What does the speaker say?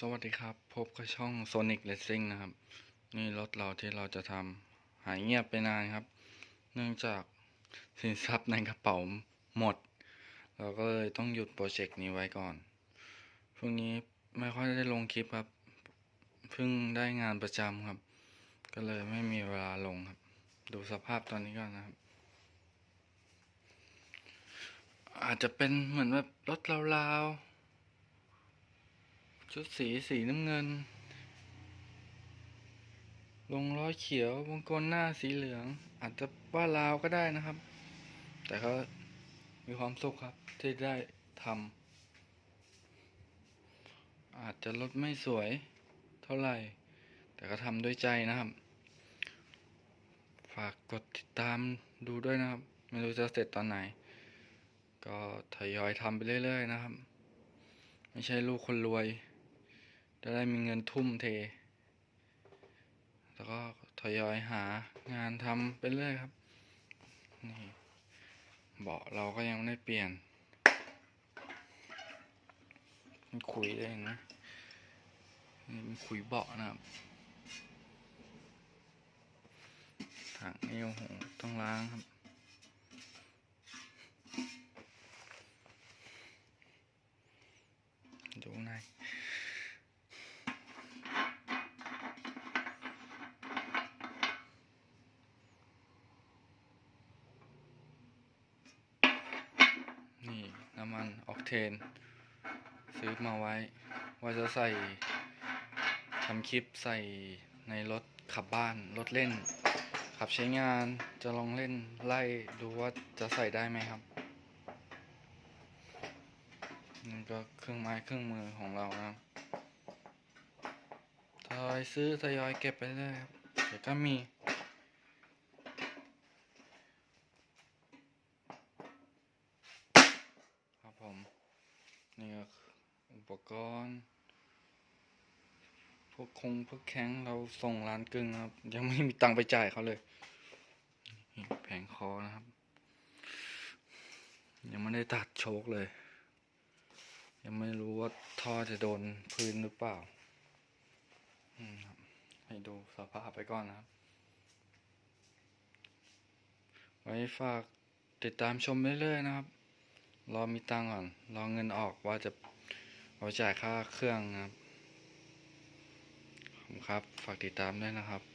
สวัสดีครับ พบกับช่อง Sonic Racing นะครับ นี่รถเราที่เราจะทำหายเงียบไปนานครับ เนื่องจากสินทรัพย์ในกระเป๋าหมด เราก็เลยต้องหยุดโปรเจกต์นี้ไว้ก่อนพรุ่งนี้ไม่ค่อยได้ลงคลิปครับ เพิ่งได้งานประจำครับ ก็เลยไม่มีเวลาลงครับ ดูสภาพตอนนี้ก่อนนะครับ อาจจะเป็นเหมือนแบบรถลาวๆ ชุดสีสีน้ำเงิน ลงล้อยเขียววงกลมหน้าสีเหลือง อาจจะว่าลาวก็ได้นะครับ แต่ก็มีความสุขครับ ที่ได้ทำอาจจะรถไม่สวยเท่าไหร่ แต่ก็ทำด้วยใจนะครับ ฝากกดติดตามดูด้วยนะครับ ไม่รู้จะเสร็จตอนไหน ก็ทยอยทำไปเรื่อยๆนะครับ ไม่ใช่ลูกคนรวย จะได้มีเงินทุ่มเท แล้วก็ทยอยหางานทำไปเรื่อยครับ นี่เบาะเราก็ยังไม่ได้เปลี่ยน มันขุยเลยนะนี่มันขุยเบาะนะครับถังนี่โอ้โหต้องล้างครับดูในอยนี่ น้ำมันออกเทน ซื้อมาไว้ว่าจะใส่ทำคลิปใส่ในรถขับบ้านรถเล่น ขับใช้งานจะลองเล่นไล่ดูว่าจะใส่ได้ไหมครับนี่ก็เครื่องไม้เครื่องมือของเรานะครับทยอยซื้อทยอยเก็บไปเรื่อยครับเดี๋ยวก็มี ครับผม นี่ก็อุปกรณ์ พวกคงพวกแข้งเราส่งร้านกึ่งครับ ยังไม่มีตังค์ไปจ่ายเขาเลย แผงคอนะครับ ยังไม่ได้ตัดโชคเลย ยังไม่รู้ว่าท่อจะโดนพื้นหรือเปล่าให้ดูสภาพไปก่อนนะครับ ไว้ฝากติดตามชมเรื่อยๆนะครับ รอมีตังก่อน รอเงินออกว่าจะเอาจ่ายค่าเครื่องนะครับขอบคุณครับ ฝากติดตามด้วยนะครับ